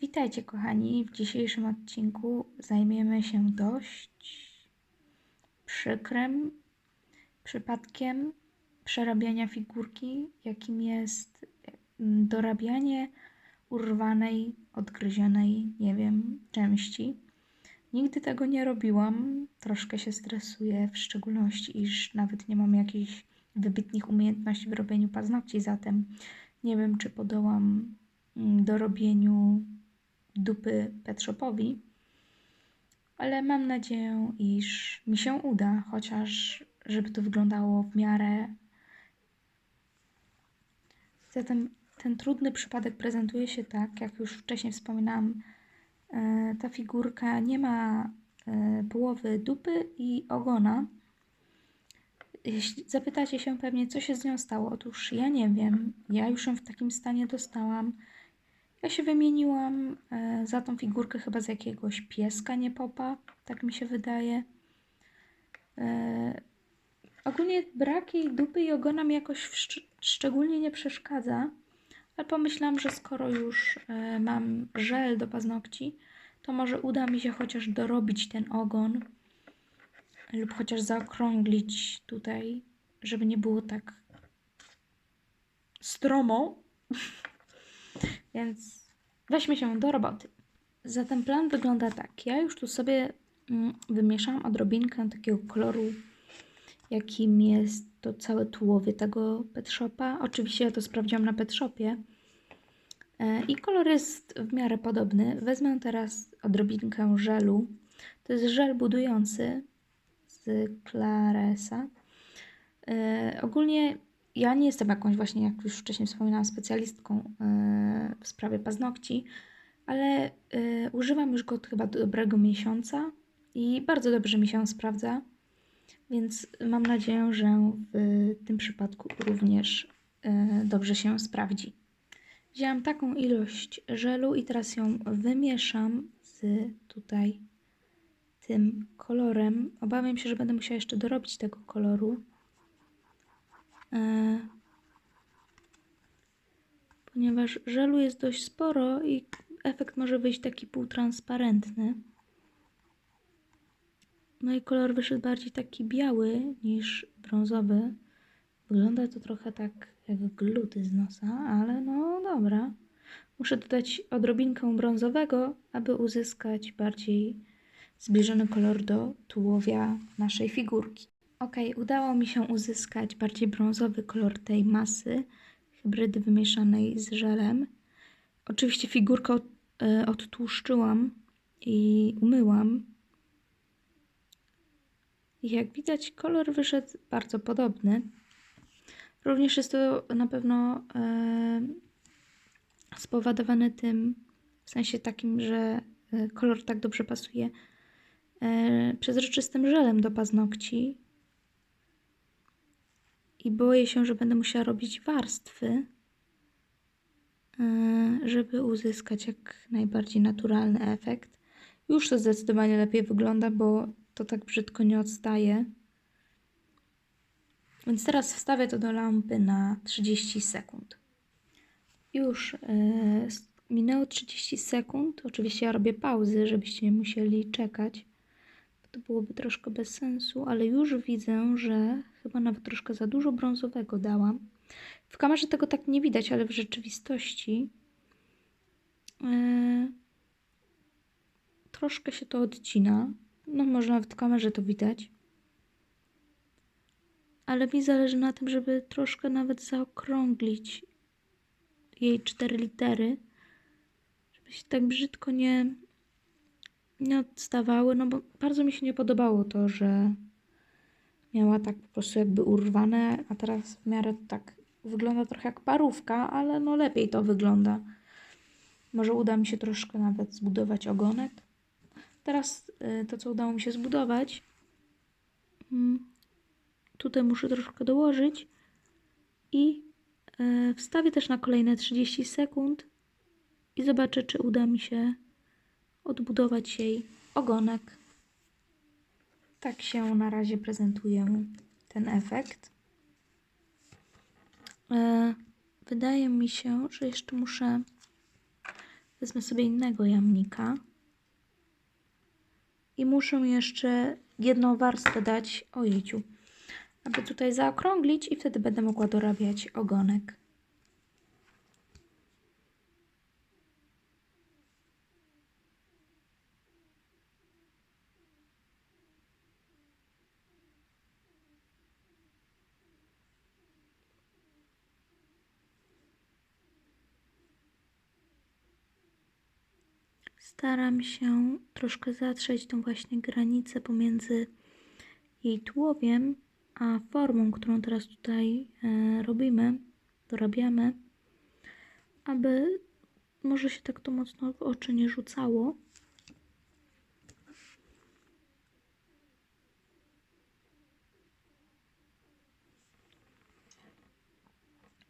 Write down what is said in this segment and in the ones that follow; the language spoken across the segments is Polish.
Witajcie kochani, w dzisiejszym odcinku zajmiemy się dość przykrym przypadkiem przerabiania figurki, jakim jest mm, dorabianie urwanej, odgryzionej, nie wiem, części. Nigdy tego nie robiłam, troszkę się stresuję, w szczególności, iż nawet nie mam jakichś wybitnych umiejętności w robieniu paznokci, zatem nie wiem, czy podołam mm, dorobieniu dupy Pet Shopowi, ale mam nadzieję, iż mi się uda, chociaż żeby to wyglądało w miarę. Zatem ten trudny przypadek prezentuje się tak, jak już wcześniej wspominałam. e, Ta figurka nie ma e, połowy dupy i ogona. Jeśli zapytacie się pewnie, co się z nią stało, otóż ja nie wiem. Ja już ją w takim stanie dostałam. Ja się wymieniłam e, za tą figurkę chyba z jakiegoś pieska nie popa, tak mi się wydaje. E, ogólnie brak jej dupy i ogona mi jakoś szcz- szczególnie nie przeszkadza, ale pomyślałam, że skoro już e, mam żel do paznokci, to może uda mi się chociaż dorobić ten ogon lub chociaż zaokrąglić tutaj, żeby nie było tak stromo. Więc weźmy się do roboty. Zatem plan wygląda tak. Ja już tu sobie mm, wymieszałam odrobinkę takiego koloru, jakim jest to całe tułowie tego pet shopa. Oczywiście ja to sprawdziłam na pet shopie. E, I kolor jest w miarę podobny. Wezmę teraz odrobinkę żelu. To jest żel budujący z Claresa. E, ogólnie ja nie jestem jakąś właśnie, jak już wcześniej wspominałam, specjalistką e, w sprawie paznokci, ale e, używam już go od chyba dobrego miesiąca i bardzo dobrze mi się sprawdza, więc mam nadzieję, że w tym przypadku również e, dobrze się sprawdzi. Wzięłam taką ilość żelu i teraz ją wymieszam z tutaj tym kolorem. Obawiam się, że będę musiała jeszcze dorobić tego koloru. E, ponieważ żelu jest dość sporo i efekt może wyjść taki półtransparentny. No i kolor wyszedł bardziej taki biały niż brązowy. Wygląda to trochę tak jak gluty z nosa, ale no dobra. Muszę dodać odrobinkę brązowego, aby uzyskać bardziej zbliżony kolor do tułowia naszej figurki. Ok, udało mi się uzyskać bardziej brązowy kolor tej masy hybrydy wymieszanej z żelem. Oczywiście figurkę e, odtłuszczyłam i umyłam. Jak widać, kolor wyszedł bardzo podobny. Również jest to na pewno e, spowodowane tym, w sensie takim, że e, kolor tak dobrze pasuje przezroczystym żelem do paznokci. I boję się, że będę musiała robić warstwy, e, żeby uzyskać jak najbardziej naturalny efekt. Już to zdecydowanie lepiej wygląda, bo to tak brzydko nie odstaje. Więc teraz wstawię to do lampy na 30 sekund. Już s- minęło 30 sekund. Oczywiście ja robię pauzy, żebyście nie musieli czekać. To byłoby troszkę bez sensu, ale już widzę, że chyba nawet troszkę za dużo brązowego dałam. W kamerze tego tak nie widać, ale w rzeczywistości e, troszkę się to odcina. No może nawet w kamerze to widać ale mi zależy na tym, żeby troszkę nawet zaokrąglić jej cztery litery, żeby się tak brzydko nie, nie odstawały, no bo bardzo mi się nie podobało to, że miała tak po prostu jakby urwane, a teraz w miarę tak wygląda trochę jak parówka, ale no lepiej to wygląda. Może uda mi się troszkę nawet zbudować ogonek. Teraz y, to, co udało mi się zbudować, mm, Tutaj muszę troszkę dołożyć i e, wstawię też na kolejne 30 sekund i zobaczę, czy uda mi się odbudować jej ogonek. Tak się na razie prezentuje ten efekt. E, wydaje mi się, że jeszcze muszę Wezmę sobie innego jamnika. I muszę jeszcze jedną warstwę dać, ojejciu, aby tutaj zaokrąglić i wtedy będę mogła dorabiać ogonek. Staram się troszkę zatrzeć tą właśnie granicę pomiędzy jej tułowiem a formą, którą teraz tutaj e, robimy, dorabiamy, aby może się tak to mocno w oczy nie rzucało.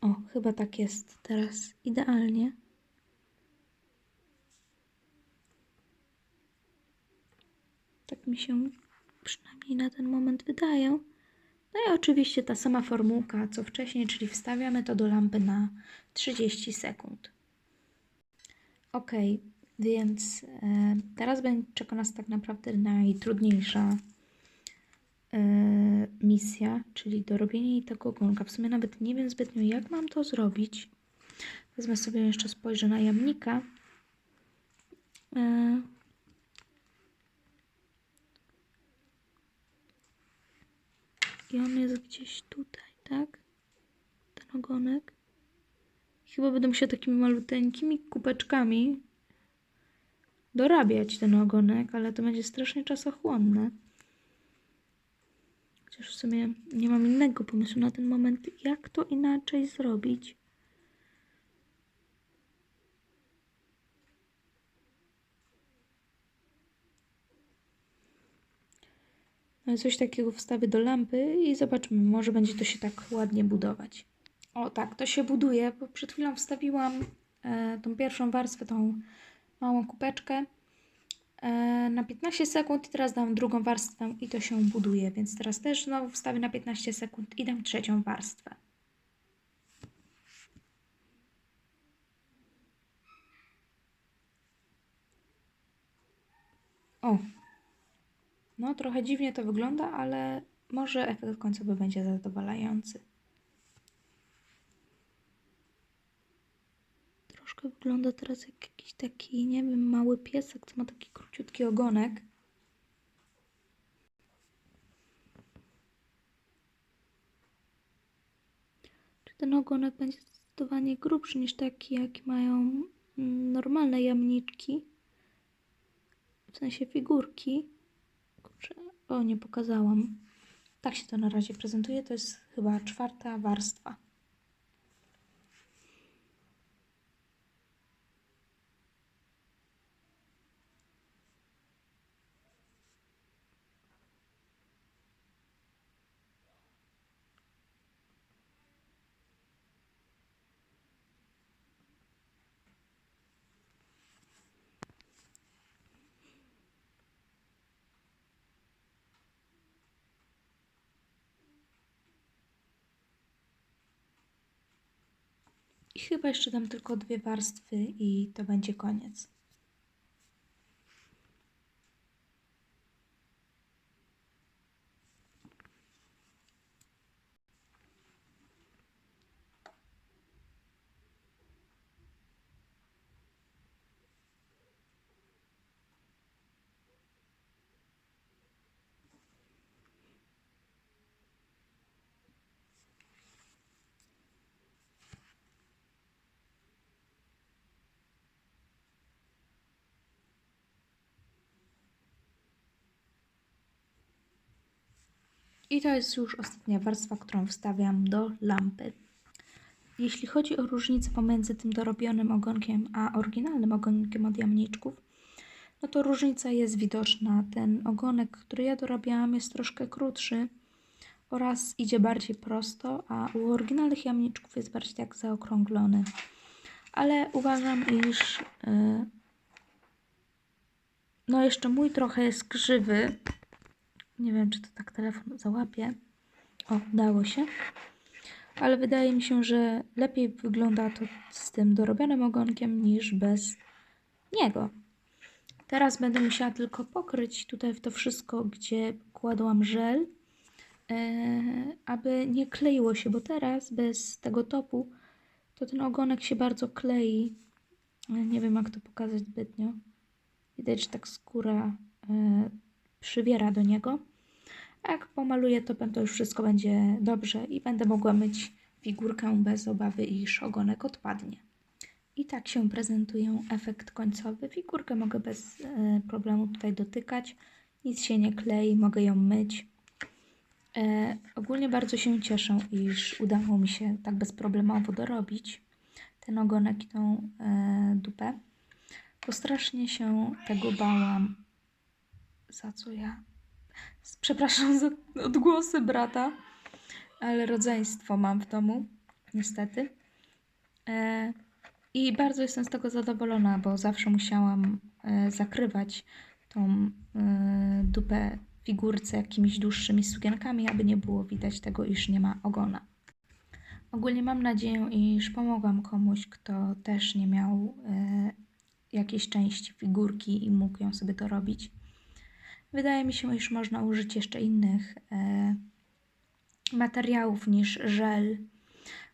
O, chyba tak jest teraz idealnie. Tak mi się przynajmniej na ten moment wydaje. No i oczywiście ta sama formułka co wcześniej, czyli wstawiamy to do lampy na 30 sekund. Ok, więc e, teraz będzie czeka nas tak naprawdę najtrudniejsza e, misja, czyli dorobienie jej tego ogonka. W sumie nawet nie wiem zbytnio jak mam to zrobić. Wezmę sobie jeszcze spojrzę na jamnika. I on jest gdzieś tutaj, tak? Ten ogonek. Chyba będę musiała takimi maluteńkimi kubeczkami dorabiać ten ogonek, ale to będzie strasznie czasochłonne. Chociaż w sumie nie mam innego pomysłu na ten moment, jak to inaczej zrobić. Coś takiego wstawię do lampy i zobaczymy, może będzie to się tak ładnie budować. O tak, to się buduje, bo przed chwilą wstawiłam e, tą pierwszą warstwę, tą małą kupeczkę e, na 15 sekund i teraz dam drugą warstwę i to się buduje, więc teraz też znowu wstawię na 15 sekund i dam trzecią warstwę. O, no, trochę dziwnie to wygląda, ale może efekt końcowy będzie zadowalający. Troszkę wygląda teraz jak jakiś taki, nie wiem, mały piesek, co ma taki króciutki ogonek. Czy ten ogonek będzie zdecydowanie grubszy niż taki, jaki mają mm, normalne jamniczki? W sensie figurki. Nie pokazałam. Tak się to na razie prezentuje. To jest chyba czwarta warstwa. Chyba jeszcze dam tylko dwie warstwy i to będzie koniec. I to jest już ostatnia warstwa, którą wstawiam do lampy. Jeśli chodzi o różnicę pomiędzy tym dorobionym ogonkiem a oryginalnym ogonkiem od jamniczków, no to różnica jest widoczna. Ten ogonek, który ja dorabiałam, jest troszkę krótszy oraz idzie bardziej prosto, a u oryginalnych jamniczków jest bardziej tak zaokrąglony. Ale uważam, iż yy, no jeszcze mój trochę jest krzywy, nie wiem, czy to tak telefon załapie. O, udało się. Ale wydaje mi się, że lepiej wygląda to z tym dorobionym ogonkiem niż bez niego. Teraz będę musiała tylko pokryć tutaj w to wszystko, gdzie kładłam żel, e, aby nie kleiło się, bo teraz bez tego topu to ten ogonek się bardzo klei. Nie wiem, jak to pokazać zbytnio. Widać, że tak skóra e, przywiera do niego. Jak pomaluję topem, to już wszystko będzie dobrze i będę mogła myć figurkę bez obawy, iż ogonek odpadnie. I tak się prezentuje efekt końcowy. Figurkę mogę bez e, problemu tutaj dotykać. Nic się nie klei, mogę ją myć. E, ogólnie bardzo się cieszę, iż udało mi się tak bezproblemowo dorobić ten ogonek i tą e, dupę. Bo strasznie się tego bałam. Za co ja? Przepraszam za odgłosy brata, ale rodzeństwo mam w domu, niestety. E, I bardzo jestem z tego zadowolona, bo zawsze musiałam e, zakrywać tą e, dupę figurce jakimiś dłuższymi sukienkami, aby nie było widać tego, iż nie ma ogona. Ogólnie mam nadzieję, iż pomogłam komuś, kto też nie miał jakiejś części figurki i mógł ją sobie dorobić. Wydaje mi się, iż można użyć jeszcze innych e, materiałów niż żel.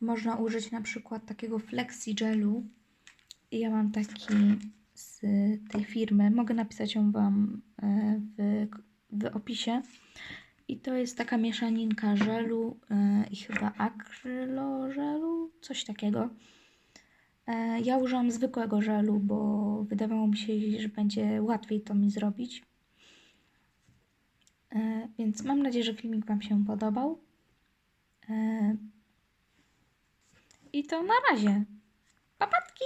Można użyć na przykład takiego flexi gelu. Ja mam taki z tej firmy. Mogę napisać ją Wam e, w, w opisie. I to jest taka mieszaninka żelu e, i chyba akrylożelu, coś takiego. Ja użyłam zwykłego żelu, bo wydawało mi się, że będzie łatwiej to mi zrobić. E, Więc mam nadzieję, że filmik Wam się podobał. E, I to na razie. Papatki!